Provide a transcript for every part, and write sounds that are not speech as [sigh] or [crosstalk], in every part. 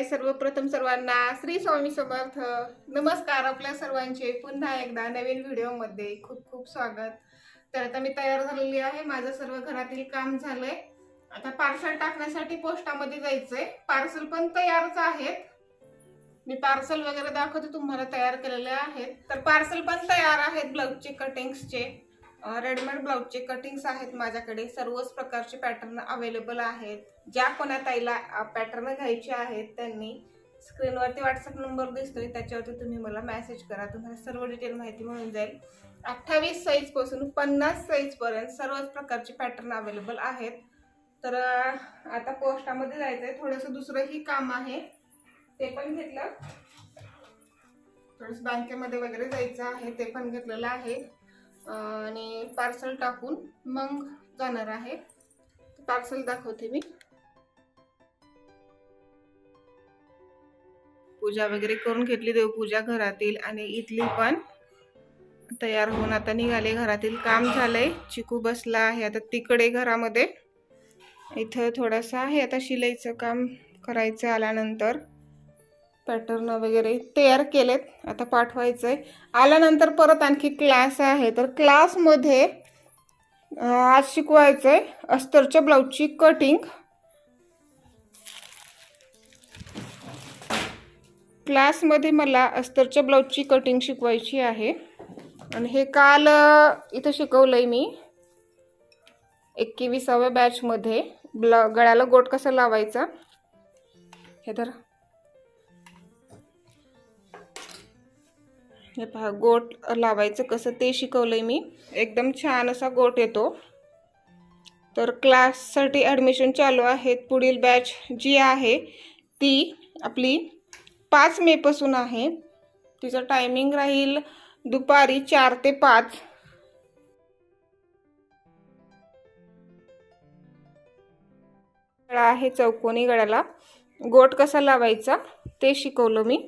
हाय सर्वप्रथम सर्वांना श्री स्वामी समर्थ. नमस्कार आपल्या सर्वांचे. पुन्हा एकदा नवीन व्हिडिओमध्ये खूप खूप स्वागत. तर आता मी तयार झालेली आहे. माझं सर्व घरातील काम झालंय. आता पार्सल टाकण्यासाठी पोस्टामध्ये जायचंय. पार्सल पण तयारच आहेत. मी पार्सल वगैरे दाखवते तुम्हाला तयार केलेले आहेत. तर पार्सल पण तयार आहेत ब्लाऊजचे कटिंग्सचे रेडीमेड ब्लाऊजचे कटिंग्स आहेत माझ्याकडे. सर्वच प्रकारचे पॅटर्न अवेलेबल आहेत. ज्या कोणा ताईला पॅटर्न घ्यायचे आहेत त्यांनी स्क्रीनवरती व्हॉट्सअप नंबर दिसतोय. त्याच्यावरती तुम्ही मला मेसेज करा. तुम्हाला सर्व डिटेल माहिती मिळून जाईल. अठ्ठावीस साईजपासून पन्नास साईजपर्यंत सर्वच प्रकारचे पॅटर्न अवेलेबल आहेत. तर आता पोस्टामध्ये जायचं आहे थोडंसं दुसरंही काम आहे. ते पण घेतलं. थोडंसं बँकेमध्ये वगैरे जायचं आहे. ते पण घेतलेलं आहे. आणि पार्सल टाकून मग जाणार आहे. पार्सल दाखवते मी. पूजा वगैरे करून घेतली देवपूजा घरातील आणि इथली पण तयार होऊन आता निघाले. घरातील काम झालंय. चिकू बसला आहे आता तिकडे घरामध्ये. इथं थोडंसं आहे. आता शिलाईचं काम करायचं आल्यानंतर पॅटर्न वगैरे तयार केलेत. आता पाठवायचं आहे आल्यानंतर परत आणखी क्लास आहे. तर क्लासमध्ये आज शिकवायचं आहे अस्तरच्या ब्लाऊजची कटिंग. क्लासमध्ये मला अस्तरच्या ब्लाऊजची कटिंग शिकवायची आहे. आणि हे काल इथं शिकवलं आहे मी. एकविसाव्या बॅचमध्ये ब्ला गळ्याला गोट कसा लावायचा. हे तर हे पहा गोट लावायचं कसं ते शिकवलंय मी. एकदम छान असा गोट येतो. तर क्लाससाठी ॲडमिशन चालू आहेत पुढील बॅच जी आहे ती आपली पाच मेपासून आहे. तिचं टायमिंग राहील दुपारी चार ते पाच. गळा आहे चौकोनी गळ्याला. गोट कसा लावायचा ते शिकवलं मी.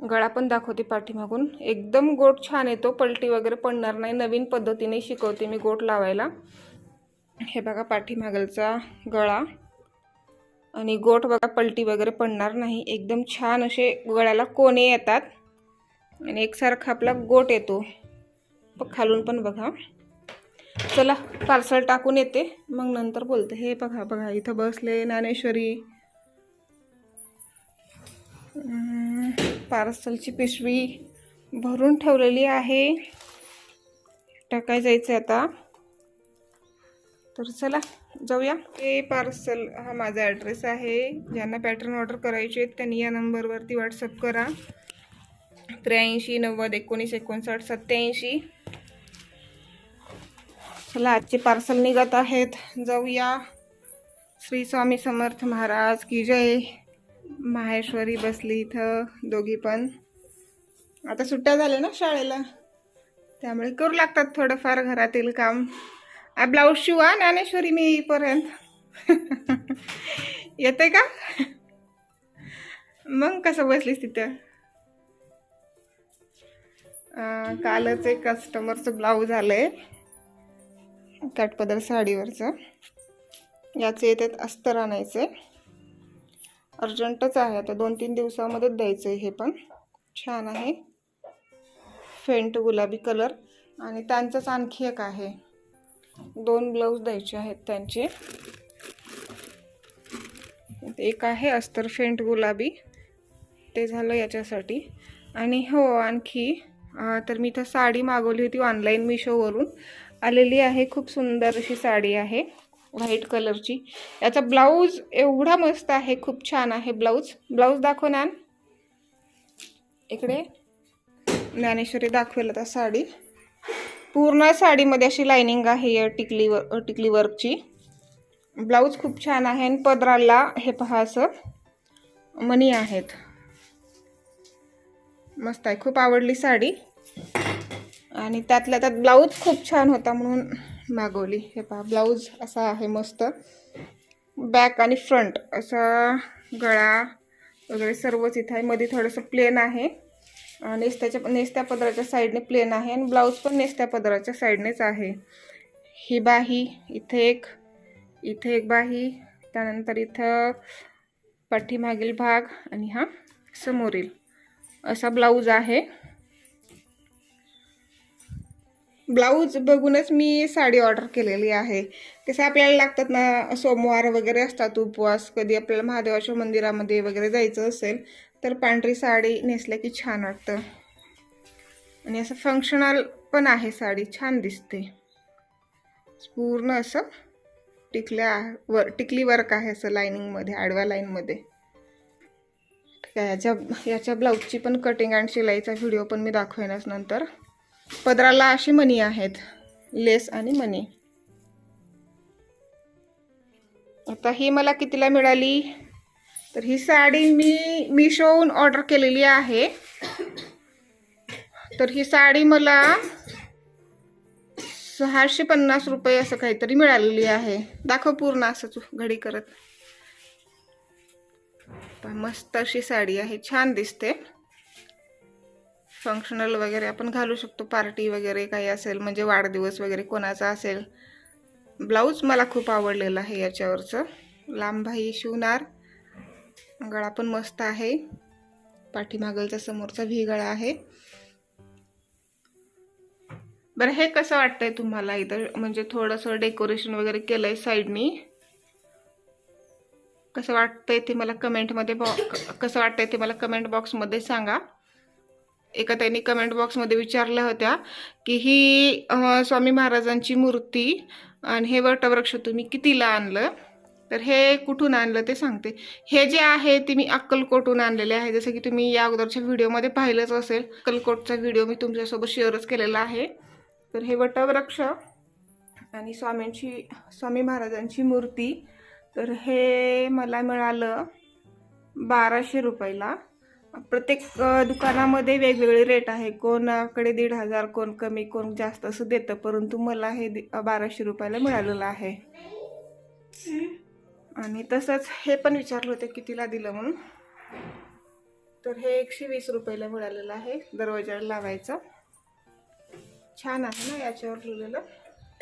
गळा पण दाखवते पाठीमागून. एकदम गोट छान येतो. पलटी वगैरे पडणार नाही. नवीन पद्धतीने शिकवते मी गोट लावायला. हे बघा पाठीमागलचा गळा. आणि गोट बघा पलटी वगैरे पडणार नाही. एकदम छान असे गळ्याला कोणे येतात. आणि एकसारखा आपला गोट येतो. खालून पण बघा. चला पार्सल टाकून येते. मग नंतर बोलते. हे बघा बघा इथं बसले ज्ञानेश्वरी. पार्सलची पिशवी भरून ठेवलेली आहे. टाकाय जायचं आता. तर चला जाऊया. हे पार्सल हा माझा ॲड्रेस आहे. ज्यांना पॅटर्न ऑर्डर करायचे आहेत त्यांनी या नंबरवरती व्हॉट्सअप करा. त्र्याऐंशी नव्वद एकोणीस एकोणसाठ सत्त्याऐंशी. चला आजचे पार्सल निघत आहेत. जाऊया. श्री स्वामी समर्थ महाराज की जय. माहेश्वरी बसली इथं दोघी पण. आता सुट्ट्या झाल्या ना शाळेला. त्यामुळे करू लागतात थोडंफार घरातील काम. आ ब्लाऊज शिवा ज्ञानेश्वरी मी येईपर्यंत. [laughs] येते का? मग कसं बसलीस तिथं? कालच एक कस्टमरचं ब्लाऊज आलंय. काटपदर साडीवरचं. याचे येतात अस्तर आणायचे. अर्जंटच आहे. आता दोन तीन दिवसामध्येच द्यायचं आहे हे पण. छान आहे. फेंट गुलाबी कलर. आणि त्यांचंच आणखी एक आहे. दोन ब्लाऊज द्यायचे आहेत त्यांचे. एक आहे अस्तर फेंट गुलाबी. ते झालं याच्यासाठी. आणि हो आणखी तर मी इथं साडी मागवली होती ऑनलाईन मिशोवरून आलेली आहे खूप सुंदर अशी साडी आहे. व्हाईट कलरची. याचा ब्लाऊज एवढा मस्त आहे खूप छान आहे ब्लाऊज. ब्लाऊज दाखव ना इकडे ज्ञानेश्वरी दाखवेल आता साडी. पूर्ण साडीमध्ये अशी लायनिंग आहे या टिकली व टिकली वर्कची ब्लाऊज खूप छान आहे आणि पदराला हे पहा असं मनी आहेत. मस्त आहे खूप आवडली साडी. आणि त्यातल्या त्यात ब्लाऊज खूप छान होता म्हणून मागवली हे पहा ब्लाऊज असा आहे मस्त. बॅक आणि फ्रंट असा गळा वगैरे सर्वच इथं आहे. मध्ये थोडंसं प्लेन आहे. नेस्त्याच्या नेस्त्या पदराच्या साईडने प्लेन आहे आणि ब्लाऊज पण नेस्त्या पदराच्या साईडनेच आहे. ही बाही इथे एक इथे एक बाही त्यानंतर इथं पाठीमागील भाग आणि हा समोरील. असा ब्लाऊज आहे. ब्लाऊज बघूनच मी साडी ऑर्डर केलेली आहे. कसं आपल्याला लागतात ना सोमवार वगैरे असतात उपवास कधी आपल्याला महादेवाच्या मंदिरामध्ये वगैरे जायचं असेल तर पांढरी साडी नेसल्या की छान वाटतं. आणि असं फंक्शनल पण आहे साडी छान दिसते. पूर्ण असं टिकल्या वर टिकली वर्क आहे असं लाईनिंगमध्ये आडव्या लाईनमध्ये ठीक आहे याच्या याच्या ब्लाऊजची पण कटिंग आणि शिलाईचा व्हिडिओ पण मी दाखवेनच नंतर. पदराला अशी मणी आहेत. लेस आणि मणी आता ही मला कितीला मिळाली? तर ही साडी मी मिशोहून ऑर्डर केलेली आहे. तर ही साडी मला सहाशे पन्नास रुपये असं काहीतरी मिळालेली आहे. दाखव पूर्ण असंच घडी करत. मस्त अशी साडी आहे. छान दिसते. फंक्शनल वगैरे आपण घालू शकतो पार्टी वगैरे काही असेल म्हणजे वाढदिवस वगैरे कोणाचा असेल. ब्लाऊज मला खूप आवडलेला आहे याच्यावरचं. लांबाई शिवणार. गळा पण मस्त आहे. पाठीमागलचा समोरचा व्ही गळा आहे. बरं हे कसं वाटतंय तुम्हाला इथं? म्हणजे थोडंसं डेकोरेशन वगैरे केलंय साईडनी कसं वाटतंय ते मला कमेंटमध्ये बॉ कसं वाटतंय ते मला कमेंट बॉक्समध्ये सांगा. एका त्यांनी कमेंट बॉक्समध्ये विचारल्या होत्या की ही स्वामी महाराजांची मूर्ती आणि हे वटवृक्ष तुम्ही कितीला आणलं? तर हे कुठून आणलं ते सांगते. हे जे आहे ते मी अक्कलकोटहून आणलेले आहे. जसं की तुम्ही या अगोदरच्या व्हिडिओमध्ये पाहिलंच असेल. अक्कलकोटचा व्हिडिओ मी तुमच्यासोबत शेअरच केलेला आहे. तर हे वटवृक्ष आणि स्वामींची स्वामी महाराजांची मूर्ती. तर हे मला मिळालं बाराशे रुपयाला. प्रत्येक दुकानामध्ये वेगवेगळे रेट आहे. कोणाकडे दीड हजार कोण कमी कोण जास्त असं देतं. परंतु मला हे बाराशे रुपयाला मिळालेलं आहे. आणि तसंच हे पण विचारलं होतं कितीला दिलं म्हणून. तर हे एकशे वीस रुपयाला मिळालेलं आहे. दरवाजाला लावायचं. छान आहे ना याच्यावर लिहिलेलं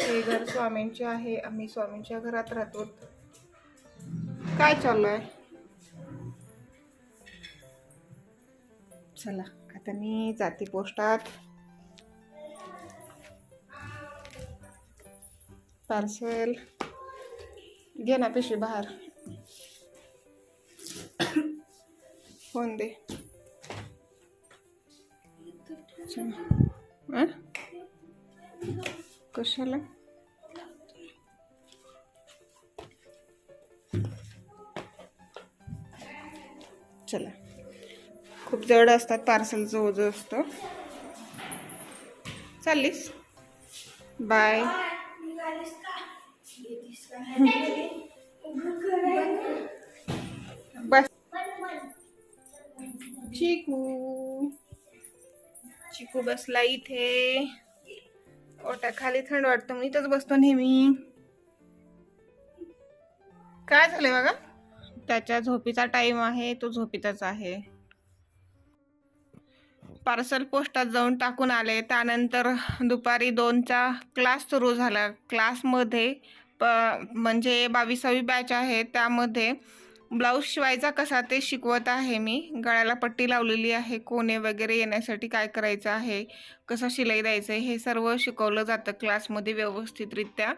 हे घर स्वामींचे आहे. आम्ही स्वामींच्या घरात राहतो. काय चालू आहे चला आता मी जाते पोस्टात. पार्सल घे ना पिशवी बाहेर. फोन दे. चला. कशाला? चला. खूप जड असतात पार्सलचं ओझं असतं. चाललीस? बाय बस चिकू. चिकू बसला इथे. ओट्याखाली थंड वाटतं मी इथंच बसतो नेहमी. काय झालंय बघा? त्याच्या झोपीचा टाइम आहे तो झोपीतच आहे. पार्सल पोस्टात जाऊन टाकून आले. त्यानंतर दुपारी दोनचा क्लास सुरू झाला. क्लासमध्ये प म्हणजे बावीसावी बॅच आहे. त्यामध्ये ब्लाऊज शिवायचा कसा ते शिकवत आहे मी. गळ्याला पट्टी लावलेली आहे. कोणे वगैरे येण्यासाठी काय करायचं आहे? कसं शिलाई द्यायचं आहे? हे सर्व शिकवलं जातं क्लासमध्ये व्यवस्थितरित्या.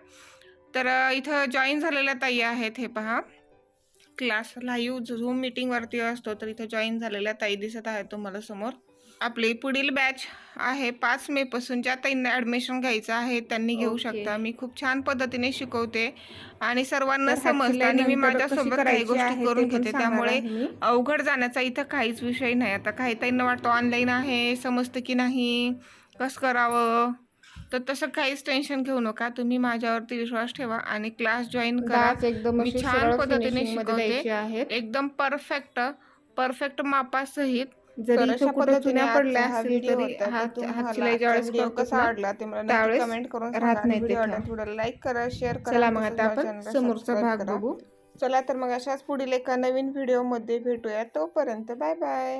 तर इथं जॉईन झालेल्या ताई आहेत. हे पहा. क्लास लाईव्ह झूम मीटिंगवरती असतो. तर इथं जॉईन झालेल्या ताई दिसत आहेत तुम्हाला समोर. आपली पुढील बॅच आहे. पाच मे पासून ज्या ताईंना ऍडमिशन घ्यायचं आहे. त्यांनी घेऊ. शकता. मी खूप छान पद्धतीने शिकवते. आणि सर्वांना समजतं. आणि मी माझ्यासोबत काही गोष्टी करून घेते. त्यामुळे. अवघड जाण्याचा इथं काहीच विषय नाही. आता काही ताईंना वाटतं ऑनलाईन आहे. समजतं की नाही. कसं करावं? तर तसं काहीच टेन्शन घेऊ नका. तुम्ही माझ्यावरती विश्वास ठेवा आणि क्लास जॉईन करा. एकदम मी छान पद्धतीने शिकवते. एकदम परफेक्ट परफेक्ट मापासहित जरी इथं अशा कुठं आजचा पडल्या हा असतील व्हिडिओ तरी होता. हात आजचा ज्यावेळेस कसा ना, वाटला ते मला त्यावेळेस कमेंट करून राहत. नाही. आवडला थोडं लाईक करा शेअर करा चला मग आता आपण समोरचा भाग. बघू चला तर मग अशाच पुढील एका नवीन व्हिडिओमध्ये भेटूया तोपर्यंत बाय बाय